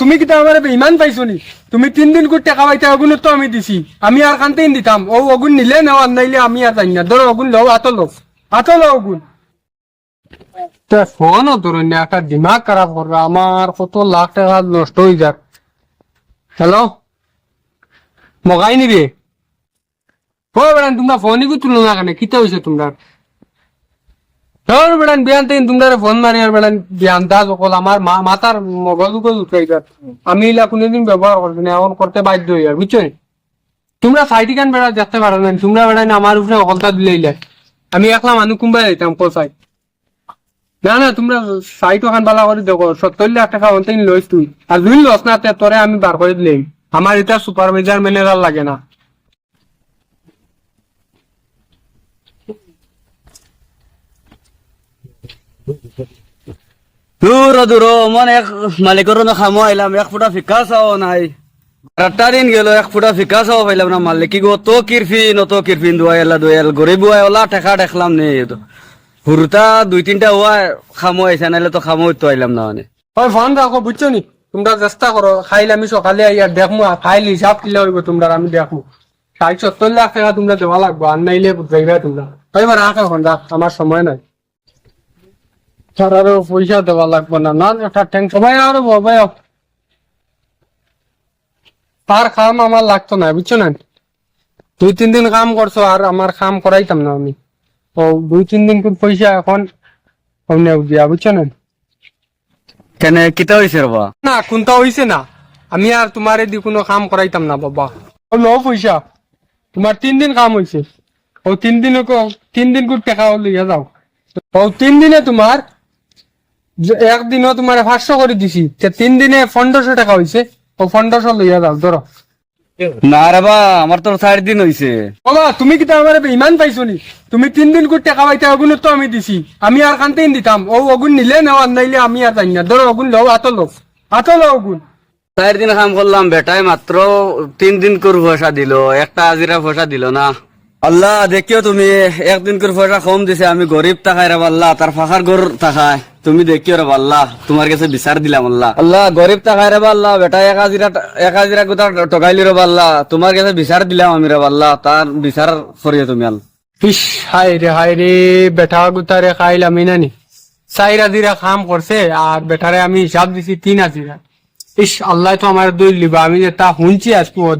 তুমি কিতা আমার ইমান পাইছো নি? তুমি তিন দিন টাকা পাইতে অগুন তো আমি দিছি। আমি আর কান্তেই দিতাম। ও অগুন নিলে নেও, আর নাইলে আমি আর জানি না। ধরো অগুন লও আতো লও। আতো লও অগুন তা ফোনও ধরুন না একটা দিমাগ খারাপ করবে। আমার কত লাখ টাকা নষ্ট হয়ে যাক। হ্যালো মগাই নিবে? ও বেড়ান, তোমরা ফোনই না কেন? কিতা হয়েছে তোমরা? তোর বেড়ান বিয়ান থেকে তোমরা ফোন মারি আর বেড়ান বিয়ান দা সকল আমার মগজ উগজ উঠাই আমি কোনোদিন ব্যবহার না এখন করতে বাধ্য হই আর বুঝছ তোমরা সাইটি বেড়া যেতে পারো না তোমরা বেড়ান আমার উপরে অকলতা দিলে আমি একলা মানুষ কুম্বাই যাইতাম কোথায় না না তোমরা সাইট ওখান বালা করে দেখো সত্তর লাখ টাকা অন্তিম লইস তুই আর দুই লস না তোরে আমি বার করে দিলাম আমার এটা সুপারভাইজার ম্যানেজার লাগে না দূর দূর মন এক মালিকের খামো আইলাম এক ফুটা ফিকা চাও নাই। আটটা দিন গেল, এক ফুটা ফিকা চাও পাইলাম না মালিক। গো, তো কিরফিন ও তো কিরফিন দুয়াইলা দুয়াইল গরিব ওলা ঠেকা দেখলাম নে হুরুতা দুই, তিনটা হওয়া খামো আইসা নাইলে তো খামো তো আইলাম না মানে। ওই ফোন রাখো বুঝছ নি? তোমরা চেষ্টা করো খাইলে আমি সকালে আইয়া দেখমু ফাইল হিসাব দিলে হইব তোমরা, আমি দেখমু ষাট সত্তর লাখ টাকা তোমরা দেওয়া লাগবো আর নাইলে যাইবে তোমরা। এবার রাখ এখন রাখ আমার সময় নাই। তার আরও পয়সা দেওয়া লাগবে না। না একটা টেনশন ভাই আরও ভাই তার কাম আমার লাগতো না বুঝছ না? দুই তিন দিন কাম করছ আর আমার কাম করাইতাম না আমি। ও দুই তিন দিন পয়সা এখন দিয়া বুঝছ না? কেন কিতা হয়েছে রবা না কোনটা হইছে না? আমি আর তোমার দি কোনো কাম করাইতাম না বাবা। ও লো পয়সা। তোমার তিন দিন কাম হইছে। ও তিন দিন তিন দিন করে টাকা লইয়া যাও। ও তিন দিনে তোমার একদিনও তোমার পাঁচশো করে দিছি। তিন দিনে পনেরোশো টাকা হইছে। ও পনেরোশো লইয়া যাও ধরো। না রে বা আমার তো চার দিন হয়েছে বাবা তুমি কি আমার ইমান পাইছো নি? তুমি তিন দিন করে টাকা পাইতে অগুন তো আমি দিছি। আমি আর কান্তেই দিতাম। ও অগুন নিলে আর নাইলে আমি আর জানি না। ধরো অগুন লও আতো লও। আতো লও অগুন। চার দিন কাম করলাম বেটাই মাত্র তিন দিন করে পয়সা দিল একটা হাজিরা পয়সা দিল না। আল্লাহ দেখিও তুমি একদিন করে পয়সা কম দিছে আমি গরিব থাকাই রে আল্লাহ তার ফাঁকার গর থাকায় তুমি দেখিও রে আল্লাহ তোমার কাছে বিচার দিলাম আল্লাহ। আল্লাহ গরিব থাকাই রে আল্লাহ বেটা এক হাজিরা এক হাজিরা কোথা টকাইলি রে আল্লাহ তোমার কাছে বিচার দিলাম আমি রে আল্লাহ তার বিচার করিও তুমি আল্লাহ। ইস হাই রে হাই রে বেটা গুতারে খাইল আমি নানি। চার হাজিরা কাম করছে আর বেটারে আমি হিসাব দিছি তিন হাজিরা। ইস আল্লাহ তো আমার দই লিবা আমি যে তা শুনছি আজকে ও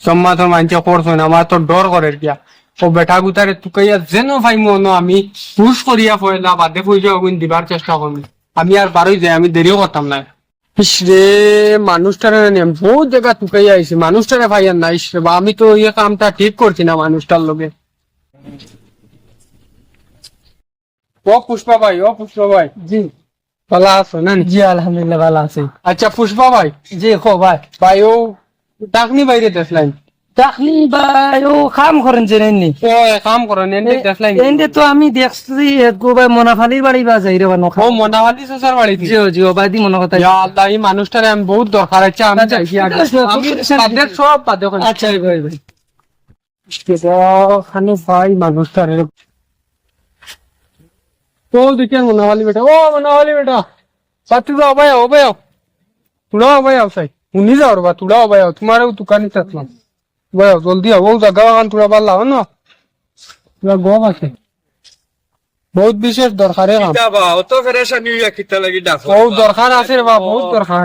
দেশ সম্মাত মানছে করছ না আমার তো ডর করে কিয়া ও বেটা গুতারে তুকাইয়া যেন ভাই মনো আমি পুষ করিয়া বাদে দিবার চেষ্টা করবি আমি আর বারোই যাই আমি দেরিও করতাম না ইস রে মানুষটারে নানি বহুত জায়গা তুকাইয়া আইছি মানুষটারে ভাইয়ার না ইস রে বা আমি তো ইয়ে কামটা ঠিক করছি না মানুষটার লগে। ও পুষ্পা ভাই ও পুষ্পা ভাই। জি। ভালো আছো না জি আলহামদুলিল্লাহ ভালো আছি। আচ্ছা পুষ্পা ভাই। জি খো ভাই। ভাই ও ডাকনি বাইরে দেখলাম চাকরি ভাই ও কাম করেন ও কাম করেন এনে দেখলাম এন্ডে তো আমি দেখছি একগো ভাই মনাফালির বাড়ি বা যাই রে বা নখা। ও শ্বশুর বাড়িতে জি জি ও ভাই দি মনে কথা ইয়া আল্লাহ এই মানুষটারে আমি বহুত দরকার আছে আমি যাই কি আগে। আমি বাদে সব বাদে আচ্ছা ভাই ভাই। খানে ভাই মানুষটারে তো দেখেন বেটা। ও মনাওয়ালি বেটা। সাথী অবাই অবাই তুড়া অবাই আসাই উনি যাও রে বা তুড়া অবাই তোমার দোকানে থাকলাম ভাই জলদি আও ও জায়গা বাগান তুড়া পারলা না? তুরা গম আছে। বহুত বিশেষ দরকারে কাম। অত ফেরেশানি হইয়া কিতা লাগি ডাক বহুত দরকার আছে বা বহুত দরকার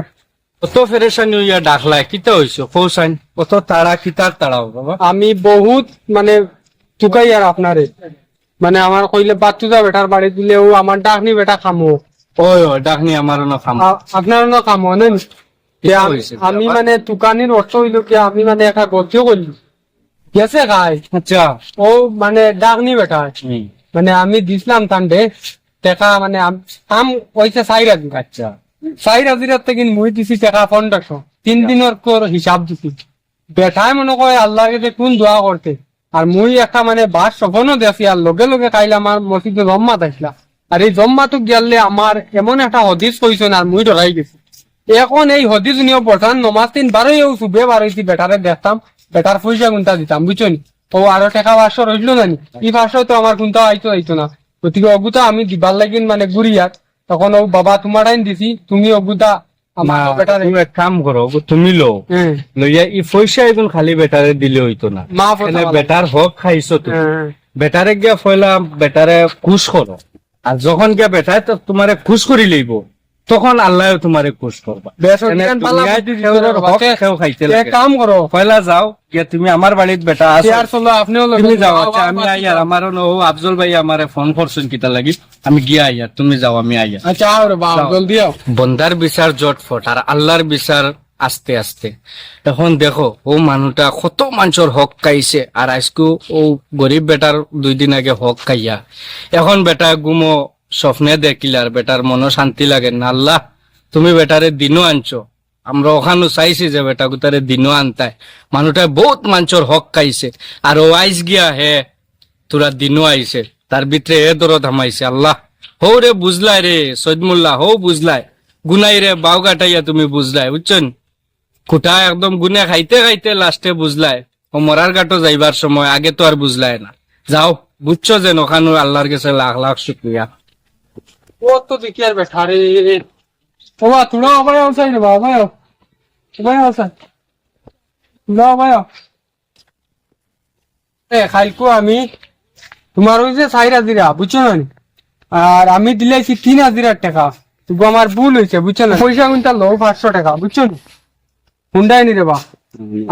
অত ফেরেশানি হইয়া ডাকলা কিতা হইছো কৌসাইন অত তাড়া কিতার তাড়াও বাবা। আমি বহুত মানে চুকাই আর আপনারে মানে আমার কইলে বাচ্চুদা বেটার বাড়ি দিলে ও আমার ডাকনি বেটা খামো। ওই ডাকনি আমার না খাম। আ- আপনার না কিতা হইছে? আমি মানে দোকানের অর্থ হইল কি আমি মানে একটা গতিও করলি গেছে খাই আচ্ছা। ও মানে ডাকনি বেটা। মানে আমি দিছিলাম তান্ডে টাকা মানে আম- কইছে চাই রাজি আচ্ছা। চাই রাজিরার থেকে মুই দিছি টাকা পনেরোশো তিন দিনের তোর হিসাব দিছি। বেঠাই মনে করে আল্লাহ কাছে কোন দোয়া করতে আর মুই একটা মানে বাস সফনও দেখি আর লগে লগে খাইলে আমার মসজিদে জম্মা দেখলা আর এই জম্মাটো গেলে আমার এমন একটা হদিস কইছেন আর মুই ডরাই গেছি এখন এই হদিস নিয়ে বর্তমান নমাজ তিন বারোই শুবে বারোইছি বেটারে দেখতাম বেটার পয়সা গুনতা দিতাম বুঝছ নি? ও আরও টাকা পাঁচশো রইল না নি? এই পাঁচশো তো আমার কোনটা আইতো আইতো না। গতিকে অগুতা আমি দিবার লাগিন মানে গুড়িয়াত তখন ও বাবা তোমার আইন দিছি তুমি অগুতা তুমি এক কাম করো তুমি লো হ্যাঁ। লইয়া ই পয়সা এখন খালি বেটারে দিলে হইতো না। বেটার হক খাইছো তুমি। হ্যাঁ। বেটারে গিয়া ফয়লা বেটারে খুশ করো। আর যখন গিয়া বেটায় তো তোমারে খুশ করি লইব। তখন আল্লাহ তোমারে খুশ করবা। কাম করো। পয়লা যাও গিয়া তুমি আমার বাড়িত বেটা চলো আপনিও তুমি যাও। আচ্ছা আমি আইয়ার আমার ও আফজল ভাই আমারে ফোন করছেন কিতা লাগি। আমি গিয়া আইয়ার তুমি যাও আমি আইয়ার আচ্ছা। জলদি আও। বন্দার বিচার জটফট আর আল্লাহর বিচার আস্তে আস্তে। এখন দেখো ও মানুষটা কত মানুষের হক খাইছে আর আজকে ও গরিব বেটার দুই দিন আগে হক খাইয়া। এখন বেটা গুমো স্বপ্নে দেখিল আর বেটার মনো শান্তি লাগে না। আল্লাহ, তুমি বেটারে দিনও আনছো। আমরা ওখানে চাইছি যে বেটা গুতারে দিনও আনতায়। মানুষটা বহুত মানুষের হক খাইছে। আর ও আইস গিয়া হে, তোরা দিনও আইছে। তার ভিতরে এ দরদ থামাইছে আল্লাহ, হৌ রে বুঝলাই রে সৈদমুল্লাহ হৌ বুঝলাই। গুনাই রে, বাউ কাটাইয়া তুমি বুঝলাই, বুঝছেন? কুটা একদম গুনে খাইতে খাইতে লাস্টে বুঝলাই। ও মরার গাটো যাইবার সময়, আগে তো আর বুঝলাই না। যাও, বুঝছ যে ওখানে আল্লাহর কাছে লাখ লাখ শুক্রিয়া। ও তো দেখি আর বেঠা রে ও বা তুড়া আবার আও সাইড বাবা ভাই সাইড তুড়া ভাই এ খাইলকো আমি তোমার ওই যে চার হাজিরা বুঝছ না আর আমি দিলাইছি তিন হাজিরার টাকা তবু আমার ভুল হয়েছে বুঝছ না পয়সা কিন্তু লো পাঁচশো টাকা বুঝছ না হুন্ডাই নি রে বা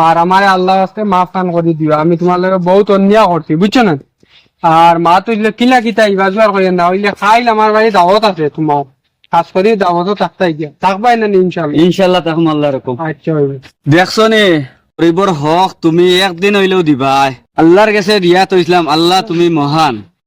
আর আমার আল্লাহ আসতে মাফ খান করে দিও আমি তোমার লগে বহুত অন্যায় করছি বুঝছ না আর মা তো ইলে কিলা কিতা ইবাজবার করে না ওইলে খাইল আমার বাড়ি দাওয়াত আছে তোমার। কাজ করে দাওয়াতও থাকতাই গিয়া। থাকবাই না নি ইনশাল্লাহ ইনশাল্লাহ তখন আল্লাহ রকম আচ্ছা দেখছ নে? গরিবর হক তুমি একদিন হইলেও দিবাই। আল্লাহর কাছে রিয়া তো ইসলাম আল্লাহ তুমি মহান।